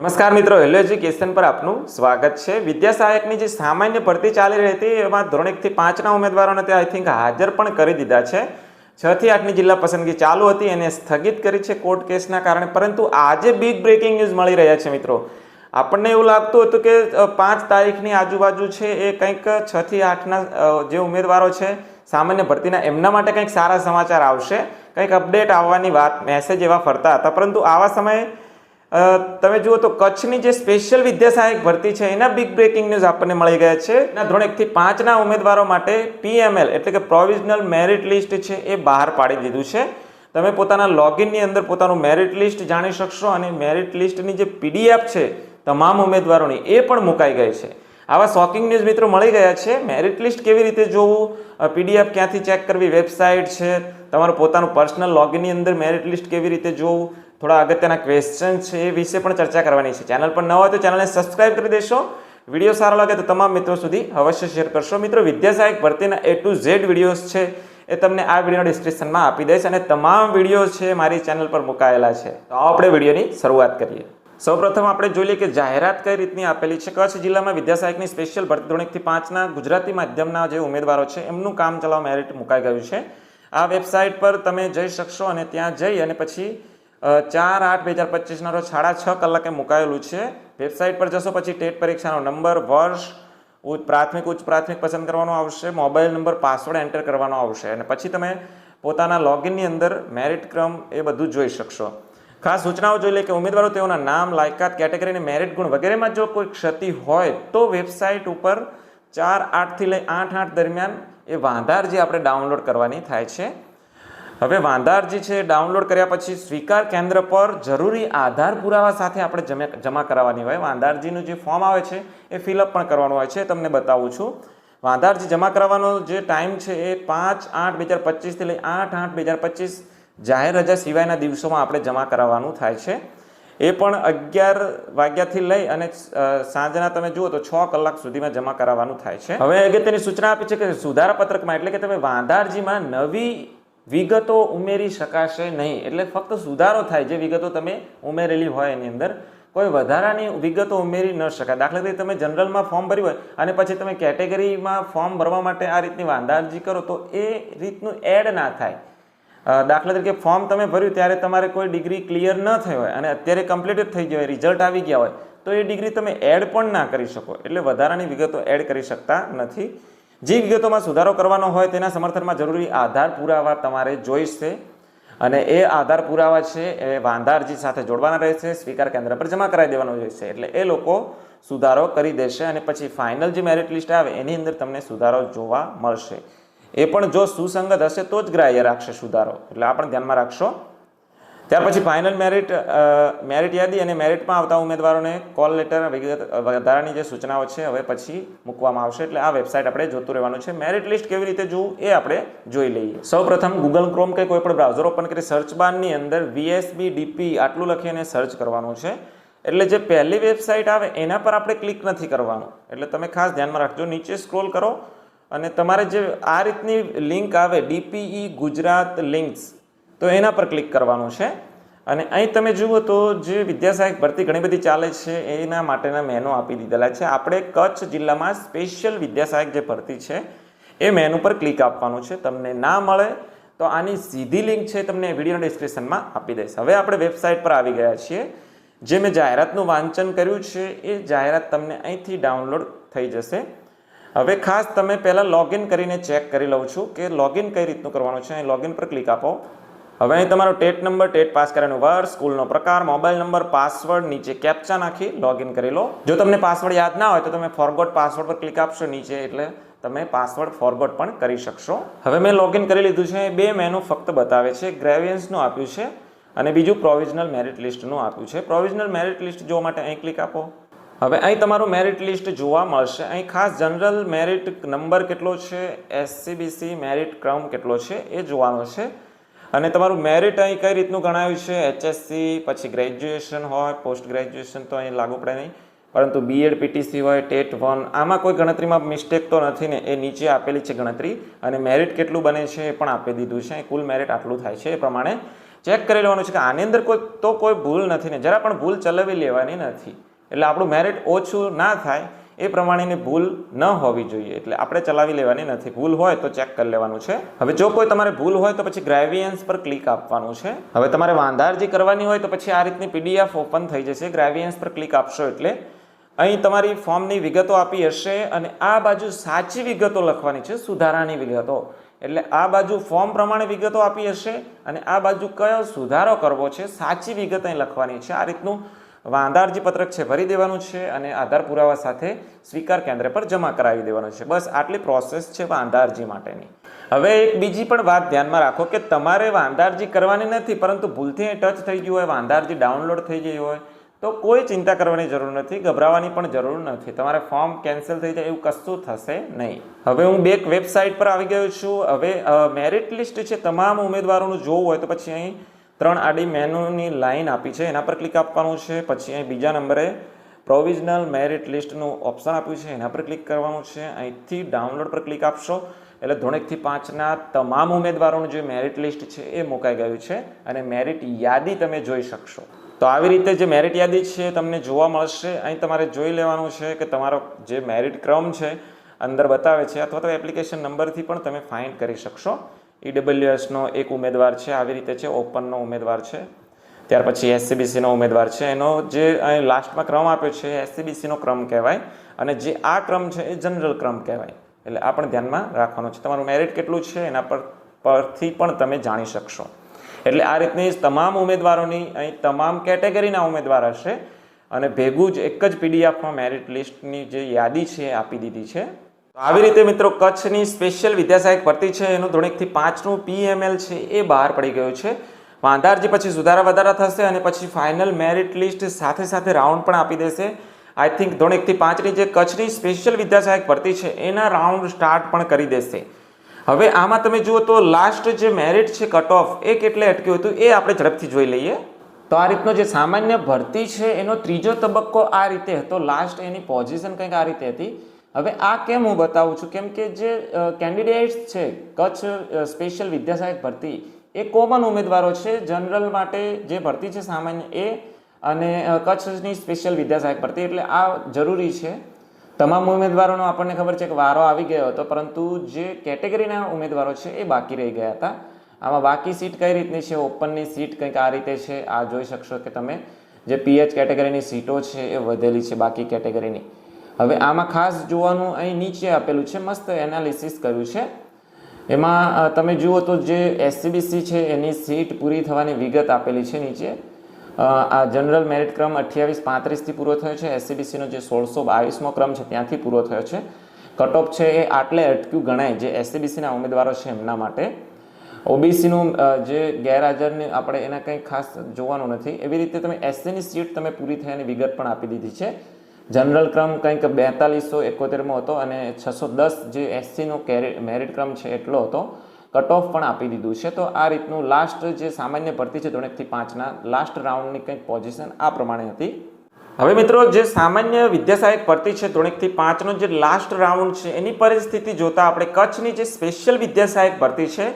નમસ્કાર મિત્રો, hello education પર આપનું સ્વાગત છે. વિદ્યા સહાયકની જે સામાન્ય ભરતી ચાલી રહી હતી, એમાં ધોરણ એકથી પાંચના ઉમેદવારોને તે આઈ થિંક હાજર પણ કરી દીધા છે. છ થી આઠની જિલ્લા પસંદગી ચાલુ હતી, એને સ્થગિત કરી છે કોર્ટ કેસના કારણે. પરંતુ આજે બિગ બ્રેકિંગ ન્યૂઝ મળી રહ્યા છે મિત્રો. આપણને એવું લાગતું હતું કે પાંચ તારીખની આજુબાજુ છે એ કંઈક છ થી આઠના જે ઉમેદવારો છે, સામાન્ય ભરતીના, એમના માટે કંઈક સારા સમાચાર આવશે. કંઈક અપડેટ આવવાની વાત મેસેજ એવા ફરતા હતા. પરંતુ આવા સમયે તમે જુઓ તો કચ્છની જે સ્પેશિયલ વિદ્યા સહાયક ભરતી છે, એના બિગ બ્રેકિંગ ન્યૂઝ આપણને મળી ગયા છે. એના ધોરણ એકથી પાંચના ઉમેદવારો માટે પીએમએલ એટલે કે પ્રોવિઝનલ મેરિટ લિસ્ટ છે, એ બહાર પાડી દીધું છે. તમે પોતાના લોગિનની અંદર પોતાનું મેરિટ લિસ્ટ જાણી શકશો અને મેરિટ લિસ્ટની જે પીડીએફ છે, તમામ ઉમેદવારોની, એ પણ મુકાઈ ગઈ છે. આવા શોકિંગ ન્યૂઝ મિત્રો મળી ગયા છે. મેરિટ લિસ્ટ કેવી રીતે જોવું? પીડીએફ ક્યાંથી ચેક કરવી? વેબસાઇટ છે. તમારું પોતાનું પર્સનલ લોગિનની અંદર મેરિટ લિસ્ટ કેવી રીતે જોવું? થોડા અગત્યના ક્વેશ્ચન છે એ વિશે પણ ચર્ચા કરવાની છે. ચેનલ પર ન હોય તો ચેનલને સબસ્ક્રાઇબ કરી દેશો. વીડિયો સારો લાગે તો તમામ મિત્રો સુધી અવશ્ય શેર કરશો. મિત્રો વિદ્યા સહાયક ભરતીના એ ટુ ઝેડ વિડીયોઝ છે એ તમને આ વિડીયોના ડિસ્ક્રિપ્શનમાં આપી દઈશ અને તમામ વીડિયો છે મારી ચેનલ પર મુકાયેલા છે. તો આપણે વિડીયોની શરૂઆત કરીએ. સૌપ્રથમ આપણે જોઈ લઈએ કે જાહેરાત કઈ રીતની આપેલી છે. કચ્છ જિલ્લામાં વિદ્યા સહાયકની સ્પેશિયલ ભરતી ધોરણથી પાંચના ગુજરાતી માધ્યમના જે ઉમેદવારો છે એમનું કામ ચલાવવા મેરિટ મુકાઈ ગયું છે. આ વેબસાઇટ પર તમે જઈ શકશો અને ત્યાં જઈ અને પછી ચાર આઠ બે હજાર પચીસના રોજ સાડા છ કલાકે મુકાયેલું છે. વેબસાઇટ પર જશો પછી ટેટ પરીક્ષાનો નંબર, વર્ષ, ઉચ્ચ, પ્રાથમિક ઉચ્ચ પ્રાથમિક પસંદ કરવાનો આવશે, મોબાઈલ નંબર, પાસવર્ડ એન્ટર કરવાનો આવશે અને પછી તમે પોતાના લોગિનની અંદર મેરિટ ક્રમ એ બધું જોઈ શકશો. ખાસ સૂચનાઓ જોઈ લે કે ઉમેદવારો તેઓના નામ, લાયકાત, કેટેગરી અને મેરિટ ગુણ વગેરેમાં જો કોઈ ક્ષતિ હોય તો વેબસાઇટ ઉપર ચાર આઠથી લઈ આઠ આઠ દરમિયાન એ વાંધાર જે આપણે ડાઉનલોડ કરવાની થાય છે. હવે વાંધારજી છે, ડાઉનલોડ કર્યા પછી સ્વીકાર કેન્દ્ર પર જરૂરી આધાર પુરાવા સાથે આપણે જમા કરાવવાની હોય. વાંધારજીનું જે ફોર્મ આવે છે, એ ફિલઅપ પણ કરવાનું હોય છે. તમને બતાવું છું. વાંધારજી જમા કરાવવાનો જે ટાઈમ છે, એ પાંચ આઠ બે હજાર પચીસથી લઈ આઠ આઠ બે હજાર પચીસ જાહેર રજા સિવાયના દિવસોમાં આપણે જમા કરાવવાનું થાય છે. એ પણ અગિયાર વાગ્યાથી લઈ અને સાંજના તમે જુઓ તો છ કલાક સુધીમાં જમા કરાવવાનું થાય છે. હવે અગત્યની સૂચના આપી છે કે સુધારા પત્રકમાં એટલે કે તમે વાંધારજીમાં નવી વિગતો ઉમેરી શકાશે નહીં. એટલે ફક્ત સુધારો થાય જે વિગતો તમે ઉમેરેલી હોય એની અંદર. કોઈ વધારાની વિગતો ઉમેરી ન શકાય. દાખલા તરીકે તમે જનરલમાં ફોર્મ ભર્યું હોય અને પછી તમે કેટેગરીમાં ફોર્મ ભરવા માટે આ રીતની વાંધાજી કરો તો એ રીતનું એડ ના થાય. દાખલા તરીકે ફોર્મ તમે ભર્યું ત્યારે તમારે કોઈ ડિગ્રી ક્લિયર ન થઈ હોય અને અત્યારે કમ્પ્લીટ થઈ ગઈ હોય, રિઝલ્ટ આવી ગયા હોય, તો એ ડિગ્રી તમે એડ પણ ના કરી શકો. એટલે વધારાની વિગતો એડ કરી શકતા નથી. જે વિગતોમાં સુધારો કરવાનો હોય તેના સમર્થનમાં જરૂરી આધાર પુરાવા તમારે જોઈશે અને એ આધાર પુરાવા છે એ વાંધારજી સાથે જોડવાના રહેશે, સ્વીકાર કેન્દ્ર પર જમા કરાવી દેવાનો રહેશે. એટલે એ લોકો સુધારો કરી દેશે અને પછી ફાઇનલ જે મેરિટ લિસ્ટ આવે એની અંદર તમને સુધારો જોવા મળશે. એ પણ જો સુસંગત હશે તો જ ગ્રાહ્ય રાખશે સુધારો. એટલે આ પણ ધ્યાનમાં રાખશો. ત્યાર પછી ફાઇનલ મેરિટ મેરિટ યાદી અને મેરિટમાં આવતા ઉમેદવારોને કોલ લેટર વિગત, વધારાની જે સૂચનાઓ છે, હવે પછી મૂકવામાં આવશે. એટલે આ વેબસાઇટ આપણે જોતું રહેવાનું છે. મેરિટ લિસ્ટ કેવી રીતે જોવું એ આપણે જોઈ લઈએ. સૌપ્રથમ ગૂગલ ક્રોમ કે કોઈપણ બ્રાઉઝર ઓપન કરી સર્ચ બારની અંદર વીએસબી ડીપી આટલું લખીને સર્ચ કરવાનું છે. એટલે જે પહેલી વેબસાઇટ આવે એના પર આપણે ક્લિક નથી કરવાનું. એટલે તમે ખાસ ધ્યાનમાં રાખજો. નીચે સ્ક્રોલ કરો અને તમારે જે આ રીતની લિંક આવે ડીપીઈ ગુજરાત લિંક્સ તો એના પર ક્લિક કરવાનું છે. અને અહીં તમે જુઓ તો જે વિદ્યા સહાયક ભરતી ઘણી બધી ચાલે છે, એના માટેના મેનુ આપી દીધેલા છે. આપણે કચ્છ જિલ્લામાં સ્પેશિયલ વિદ્યા સહાયક જે ભરતી છે, એ મેનુ પર ક્લિક આપવાનું છે. તમને ના મળે તો આની સીધી લિંક છે તમને વિડીયોના ડિસ્ક્રિપ્શનમાં આપી દઈશ. હવે આપણે વેબસાઇટ પર આવી ગયા છીએ, જે મેં જાહેરાતનું વાંચન કર્યું છે, એ જાહેરાત તમને અહીંથી ડાઉનલોડ થઈ જશે. હવે ખાસ તમે પહેલાં લોગિન કરીને ચેક કરી લઉં છું કે લોગિન કઈ રીતનું કરવાનું છે. અહીં લોગિન પર ક્લિક આપો. હવે અહીં તમારો ટેટ નંબર, ટેટ પાસ કર્યાનું વર્ષ સ્કૂલનો પ્રકાર, મોબાઈલ નંબર, પાસવર્ડ, નીચે કેપ્ચા નાખી લોગિન કરી લો. જો તમને પાસવર્ડ યાદ ના હોય તો તમે ફોરગોટ પાસવર્ડ પર ક્લિક આપશો નીચે, એટલે તમે પાસવર્ડ ફોરગોટ પણ કરી શકશો. હવે મેં લોગિન કરી લીધું છે, બે મેનુ ફક્ત બતાવે છે ગ્રેવિયન્સનું આપ્યું છે, અને બીજું પ્રોવિઝનલ મેરિટ લિસ્ટનું આપ્યું છે. પ્રોવિઝનલ મેરિટ લિસ્ટ જોવા માટે અહીં ક્લિક આપો. હવે અહીં તમારું મેરિટ લિસ્ટ જોવા મળશે. અહીં ખાસ જનરલ મેરિટ નંબર કેટલો છે એસસીબીસી મેરિટ ક્રમ કેટલો છે, એ જોવાનો છે. અને તમારું મેરિટ અહીં કઈ રીતનું ગણાયું છે? એચએસસી પછી ગ્રેજ્યુએશન હોય પોસ્ટ ગ્રેજ્યુએશન તો અહીં લાગુ પડે નહીં. પરંતુ બીએડ પીટીસી હોય, ટેટ વન, આમાં કોઈ ગણતરીમાં મિસ્ટેક તો નથી ને, એ નીચે આપેલી છે ગણતરી. અને મેરિટ કેટલું બને છે એ પણ આપી દીધું છે. કુલ મેરિટ આટલું થાય છે એ પ્રમાણે ચેક કરી લેવાનું છે કે આની અંદર કોઈ, તો કોઈ ભૂલ નથી ને, જરા પણ ભૂલ ચલાવી લેવાની નથી. એટલે આપણું મેરિટ ઓછું ના થાય. એ પ્રમાણેની ભૂલ ન હોવી જોઈએ. એટલે આપણે ચલાવી લેવાની નથી. ભૂલ હોય તો ચેક કરી લેવાનું છે. હવે જો કોઈ તમારે ભૂલ હોય તો પછી ગ્રેવિયન્સ પર ક્લિક આપવાનું છે. હવે તમારે વાંધારજી કરવાની હોય તો પછી આ રીતની પીડીએફ ઓપન થઈ જશે. ગ્રેવિયન્સ પર ક્લિક આપશો એટલે અહીં તમારી ફોર્મની વિગતો આપી હશે અને આ બાજુ સાચી વિગતો લખવાની છે, સુધારાની વિગતો. એટલે આ બાજુ ફોર્મ પ્રમાણે વિગતો આપી હશે અને આ બાજુ કયો સુધારો કરવો છે, સાચી વિગત અહીં લખવાની છે. આ રીતનું વાંધારજી પત્રક છે, ભરી દેવાનું છે અને આધાર પુરાવા સાથે સ્વીકાર કેન્દ્ર પર જમા કરાવી દેવાનું છે. બસ આટલી પ્રોસેસ છે વાંધારજી માટેની. હવે એક બીજી પણ વાત ધ્યાનમાં રાખો કે તમારે વાંધારજી કરવાની નથી, પરંતુ ભૂલથી ટચ થઈ ગયું હોય વાંધારજી ડાઉનલોડ થઈ ગઈ હોય, તો કોઈ ચિંતા કરવાની જરૂર નથી, ગભરાવાની પણ જરૂર નથી. તમારે ફોર્મ કેન્સલ થઈ જાય એવું કશું થશે નહીં. હવે હું બેક વેબસાઇટ પર આવી ગયો છું. હવે મેરિટ લિસ્ટ છે, તમામ ઉમેદવારોનું જોવું હોય તો પછી અહીં ત્રણ આડી મેનુની લાઈન આપી છે. એના પર ક્લિક આપવાનું છે. પછી અહીં બીજા નંબરે પ્રોવિઝનલ મેરિટ લિસ્ટનું ઓપ્શન આપ્યું છે. એના પર ક્લિક કરવાનું છે. અહીંથી ડાઉનલોડ પર ક્લિક આપશો. એટલે ધોરણેકથી પાંચના તમામ ઉમેદવારોનું જે મેરિટ લિસ્ટ છે એ મુકાઈ ગયું છે અને મેરિટ યાદી તમે જોઈ શકશો. તો આવી રીતે જે મેરિટ યાદી છે તમને જોવા મળશે. અહીં તમારે જોઈ લેવાનું છે કે તમારો જે મેરિટ ક્રમ છે અંદર બતાવે છે અથવા તો એપ્લિકેશન નંબરથી પણ તમે ફાઇન્ડ કરી શકશો. ઈડબ્લ્યુએસનો એક ઉમેદવાર છે, આવી રીતે છે, ઓપનનો ઉમેદવાર છે. ત્યાર પછી એસસીબીસીનો ઉમેદવાર છે. એનો જે અહીં લાસ્ટમાં ક્રમ આપ્યો છે એસસીબીસીનો ક્રમ કહેવાય અને જે આ ક્રમ છે એ જનરલ ક્રમ કહેવાય. એટલે આ પણ ધ્યાનમાં રાખવાનું છે. તમારું મેરિટ કેટલું છે એના પર, પરથી પણ તમે જાણી શકશો. એટલે આ રીતની તમામ ઉમેદવારોની અહીં તમામ કેટેગરીના ઉમેદવાર હશે અને ભેગું જ એક જ પીડીએફમાં મેરિટ લિસ્ટની જે યાદી છે આપી દીધી છે. આવી રીતે મિત્રો કચ્છની સ્પેશિયલ વિદ્યાસહાયક ભરતી છે. એનું ધોરણેકથી પાંચનું પીએમએલ છે. એ બહાર પડી ગયું છે. વાંધારજી પછી સુધારા વધારા થશે અને પછી ફાઇનલ મેરિટ લિસ્ટ સાથે સાથે રાઉન્ડ પણ આપી દેશે. આઈ થિંક ધોરણેકથી પાંચની જે કચ્છની સ્પેશિયલ વિદ્યાસહાયક ભરતી છે, એના રાઉન્ડ સ્ટાર્ટ પણ કરી દેશે. હવે આમાં તમે જુઓ તો લાસ્ટ જે મેરિટ છે કટ ઓફ એ કેટલે અટક્યું હતું, એ આપણે ઝડપથી જોઈ લઈએ. તો આ રીતનો જે સામાન્ય ભરતી છે, એનો ત્રીજો તબક્કો આ રીતે હતો. લાસ્ટ એની પોઝિશન કંઈક આ રીતે હતી. હવે આ કેમ હું બતાવું છું? કેમ કે જે કેન્ડિડેટ્સ છે, કચ્છ સ્પેશિયલ વિદ્યાસહાયક ભરતી, એ કોમન ઉમેદવારો છે. જનરલ માટે જે ભરતી છે સામાન્ય એ અને કચ્છની સ્પેશિયલ વિદ્યાસહાયક ભરતી. એટલે આ જરૂરી છે. તમામ ઉમેદવારોનો આપણને ખબર છે કે વારો આવી ગયો હતો, પરંતુ જે કેટેગરીના ઉમેદવારો છે એ બાકી રહી ગયા હતા. આમાં બાકી સીટ કઈ રીતની છે? ઓપનની સીટ કંઈક આ રીતે છે. આ જોઈ શકશો કે તમે. જે પીએચ કેટેગરીની સીટો છે એ વધેલી છે બાકી કેટેગરીની હવે આમાં ખાસ જોવાનું અહીં નીચે આપેલું છે, મસ્ત એનાલિસિસ કર્યું છે. એમાં તમે જુઓ તો જે એસસીબીસી છે, એની સીટ પૂરી થવાની વિગત આપેલી છે નીચે. આ જનરલ મેરિટ ક્રમ અઠ્યાવીસ પાંત્રીસથી પૂરો થયો છે. એસસીબીસીનો જે સોળસો બાવીસમો ક્રમ છે, ત્યાંથી પૂરો થયો છે. કટઓફ છે એ આટલે અટક્યું ગણાય જે એસસીબીસીના ઉમેદવારો છે એમના માટે. ઓબીસીનું જે ગેરહાજરની આપણે એના કંઈ ખાસ જોવાનું નથી. એવી રીતે તમે એસસીની સીટ તમે પૂરી થયાની વિગત પણ આપી દીધી છે. જનરલ ક્રમ કંઈક બેતાલીસો એકોતેરમો હતો અને છસો દસ જે એસસીનો કેરે મેરિટ ક્રમ છે એટલો હતો. કટ ઓફ પણ આપી દીધું છે. તો આ રીતનું લાસ્ટ જે સામાન્ય ભરતી છે ત્રણેકથી પાંચના લાસ્ટ રાઉન્ડની કંઈક પોઝિશન આ પ્રમાણે હતી. હવે મિત્રો, જે સામાન્ય વિદ્યાસહાયક ભરતી છે ધોરણેકથી પાંચનો જે લાસ્ટ રાઉન્ડ છે, એની પરિસ્થિતિ જોતાં આપણે કચ્છની જે સ્પેશિયલ વિદ્યાસહાયક ભરતી છે,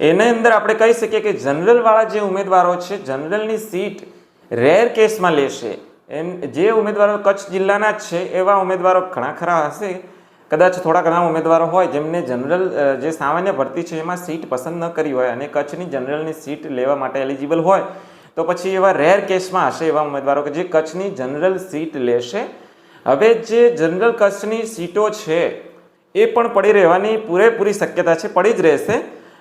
એની અંદર આપણે કહી શકીએ કે જનરલવાળા જે ઉમેદવારો છે જનરલની સીટ રેર કેસમાં લેશે. એમ જે ઉમેદવારો કચ્છ જિલ્લાના જ છે, એવા ઉમેદવારો ઘણા ખરા હશે. કદાચ થોડા ઘણા ઉમેદવારો હોય જેમને જનરલ જે સામાન્ય ભરતી છે એમાં સીટ પસંદ ન કરી હોય અને કચ્છની જનરલની સીટ લેવા માટે એલિજિબલ હોય, તો પછી એવા રેર કેસમાં હશે એવા ઉમેદવારો કે જે કચ્છની જનરલ સીટ લેશે. હવે જે જનરલ કચ્છની સીટો છે, એ પણ પડી રહેવાની પૂરેપૂરી શક્યતા છે, પડી જ રહેશે.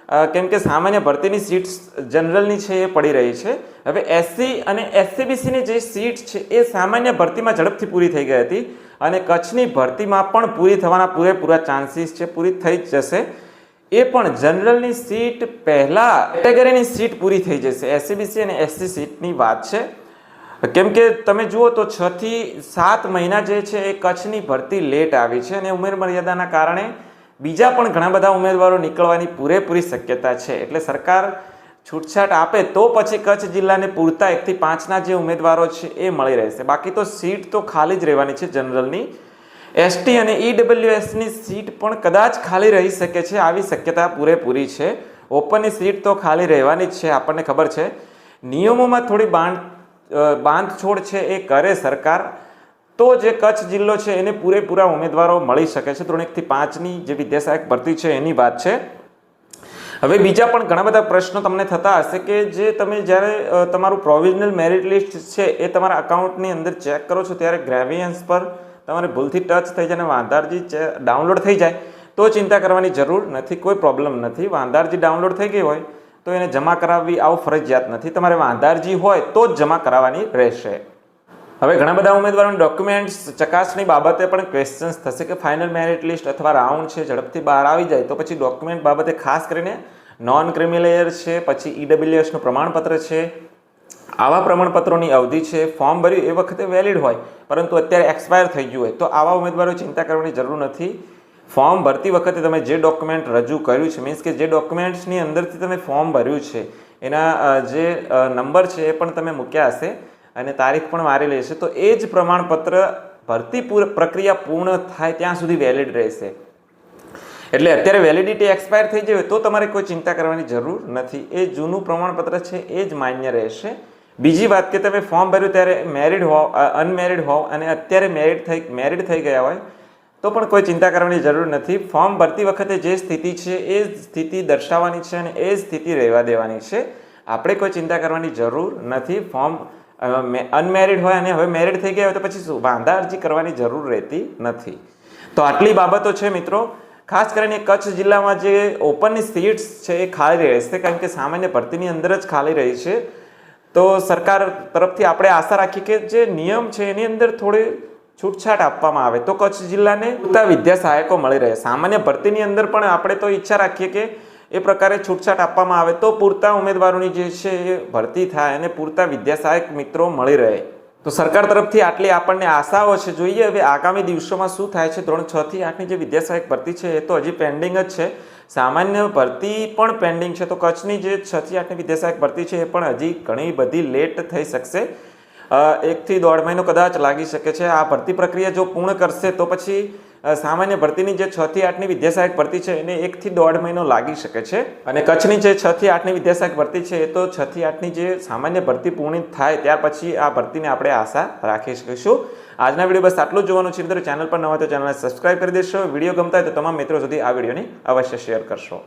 કેમ કે સામાન્ય ભરતીની સીટ્સ જનરલની છે, એ પડી રહી છે. હવે એસસી અને એસસીબીસીની જે સીટ છે, એ સામાન્ય ભરતીમાં ઝડપથી પૂરી થઈ ગઈ હતી અને કચ્છની ભરતીમાં પણ પૂરી થવાના પૂરેપૂરા ચાન્સીસ છે, પૂરી થઈ જ જશે. એ પણ જનરલની સીટ પહેલાં કેટેગરીની સીટ પૂરી થઈ જશે. એસસીબીસી અને એસસી સીટની વાત છે. કેમ કે તમે જુઓ તો છથી સાત મહિના જે છે, એ કચ્છની ભરતી લેટ આવી છે અને ઉંમર મર્યાદાના કારણે બીજા પણ ઘણા બધા ઉમેદવારો નીકળવાની પૂરેપૂરી શક્યતા છે. એટલે સરકાર છૂટછાટ આપે તો પછી કચ્છ જિલ્લાને પૂરતા એકથી પાંચના જે ઉમેદવારો છે એ મળી રહેશે. બાકી તો સીટ તો ખાલી જ રહેવાની છે જનરલની. એસટી અને ઈડબ્લ્યુએસની સીટ પણ કદાચ ખાલી રહી શકે છે, આવી શક્યતા પૂરેપૂરી છે. ઓપનની સીટ તો ખાલી રહેવાની જ છે, આપણને ખબર છે. નિયમોમાં થોડી બાંધ બાંધછોડ છે એ કરે સરકાર. તો જે કચ્છ જિલ્લો છે એને પૂરેપૂરા ઉમેદવારો મળી શકે છે. ધોરણ એકથી પાંચની જે વિદ્યાસહાયક ભરતી છે એની વાત છે. હવે બીજા પણ ઘણા બધા પ્રશ્નો તમને થતા હશે કે જે તમે જ્યારે તમારું પ્રોવિઝનલ મેરિટ લિસ્ટ છે એ તમારા અકાઉન્ટની અંદર ચેક કરો છો ત્યારે ગ્રેવિયન્સ પર તમારે ભૂલથી ટચ થઈ જાય અને વાંધારજી ડાઉનલોડ થઈ જાય. તો ચિંતા કરવાની જરૂર નથી, કોઈ પ્રોબ્લેમ નથી. વાંધારજી ડાઉનલોડ થઈ ગઈ હોય તો એને જમા કરાવવી આવું ફરજિયાત નથી. તમારે વાંધારજી હોય તો જ જમા કરાવવાની રહેશે. હવે ઘણા બધા ઉમેદવારોની ડોક્યુમેન્ટ્સ ચકાસણી બાબતે પણ ક્વેશ્ચન્સ થશે કે ફાઇનલ મેરિટ લિસ્ટ અથવા રાઉન્ડ છે, ઝડપથી બહાર આવી જાય તો પછી ડોક્યુમેન્ટ બાબતે ખાસ કરીને નોન ક્રિમિલેયર છે, પછી ઈડબ્લ્યુએસનું પ્રમાણપત્ર છે. આવા પ્રમાણપત્રોની અવધિ છે ફોર્મ ભર્યું એ વખતે વેલિડ હોય, પરંતુ અત્યારે એક્સપાયર થઈ ગયું હોય તો આવા ઉમેદવારો ચિંતા કરવાની જરૂર નથી. ફોર્મ ભરતી વખતે તમે જે ડોક્યુમેન્ટ રજૂ કર્યું છે મીન્સ કે જે ડોક્યુમેન્ટ્સની અંદરથી તમે ફોર્મ ભર્યું છે, એના જે નંબર છે એ પણ તમે મૂક્યા હશે. અને તારીખ પણ મારી લેશે, તો એ જ પ્રમાણપત્ર ભરતી પ્રક્રિયા પૂર્ણ થાય ત્યાં સુધી વેલિડ રહેશે. એટલે અત્યારે વેલિડિટી એક્સપાયર થઈ જાય તો તમારે કોઈ ચિંતા કરવાની જરૂર નથી. એ જૂનું પ્રમાણપત્ર છે, એ જ માન્ય રહેશે. બીજી વાત કે તમે ફોર્મ ભર્યું ત્યારે મેરિડ હોવ અનમેરિડ હોવ અને અત્યારે મેરિડ થઈ મેરિડ થઈ ગયા હોય, તો પણ કોઈ ચિંતા કરવાની જરૂર નથી. ફોર્મ ભરતી વખતે જે સ્થિતિ છે, એ સ્થિતિ દર્શાવવાની છે અને એ સ્થિતિ રહેવા દેવાની છે. આપણે કોઈ ચિંતા કરવાની જરૂર નથી. ફોર્મ અનમેરિડ હોય અને હવે મેરિડ થઈ ગયા હોય તો પછી શું? વાંધા અરજી કરવાની જરૂર રહેતી નથી. તો આટલી બાબતો છે મિત્રો. ખાસ કરીને કચ્છ જિલ્લામાં જે ઓપનની સીટ્સ છે એ ખાલી રહેશે કારણ કે સામાન્ય ભરતીની અંદર જ ખાલી રહી છે. તો સરકાર તરફથી આપણે આશા રાખીએ કે જે નિયમ છે એની અંદર થોડી છૂટછાટ આપવામાં આવે. તો કચ્છ જિલ્લાને પૂરતા વિદ્યા સહાયકો મળી રહે. સામાન્ય ભરતીની અંદર પણ આપણે તો ઈચ્છા રાખીએ કે એ પ્રકારે છૂટછાટ આપવામાં આવે તો પૂરતા ઉમેદવારોની જે છે એ ભરતી થાય અને પૂરતા વિદ્યાસહાયક મિત્રો મળી રહે. તો સરકાર તરફથી આટલી આપણને આશાઓ છે. જોઈએ હવે આગામી દિવસોમાં શું થાય છે? ધોરણ છ થી આઠની જે વિદ્યાસહાયક ભરતી છે એ તો હજી પેન્ડિંગ જ છે. સામાન્ય ભરતી પણ પેન્ડિંગ છે. તો કચ્છની જે છ થી આઠની વિદ્યાસહાયક ભરતી છે એ પણ હજી ઘણી બધી લેટ થઈ શકશે. એકથી દોઢ મહિનો કદાચ લાગી શકે છે. આ ભરતી પ્રક્રિયા જો પૂર્ણ કરશે, તો પછી સામાન્ય ભરતીની જે છ થી આઠની વિદ્યાસહાયક ભરતી છે, એને એકથી દોઢ મહિનો લાગી શકે છે. અને કચ્છની જે છ થી આઠની વિદ્યાસહાયક ભરતી છે, એ તો છ થી આઠની જે સામાન્ય ભરતી પૂર્ણ થાય, ત્યાર પછી આ ભરતીને આપણે આશા રાખી શકીશું. આજના વીડિયો બસ આટલું જોવાનું છે. મિત્રો, ચેનલ પર ન હોય તો ચેનલને સબસ્ક્રાઇબ કરી દેશો. વીડિયો ગમતા હોય તો તમામ મિત્રો સુધી આ વિડીયોને અવશ્ય શેર કરશો.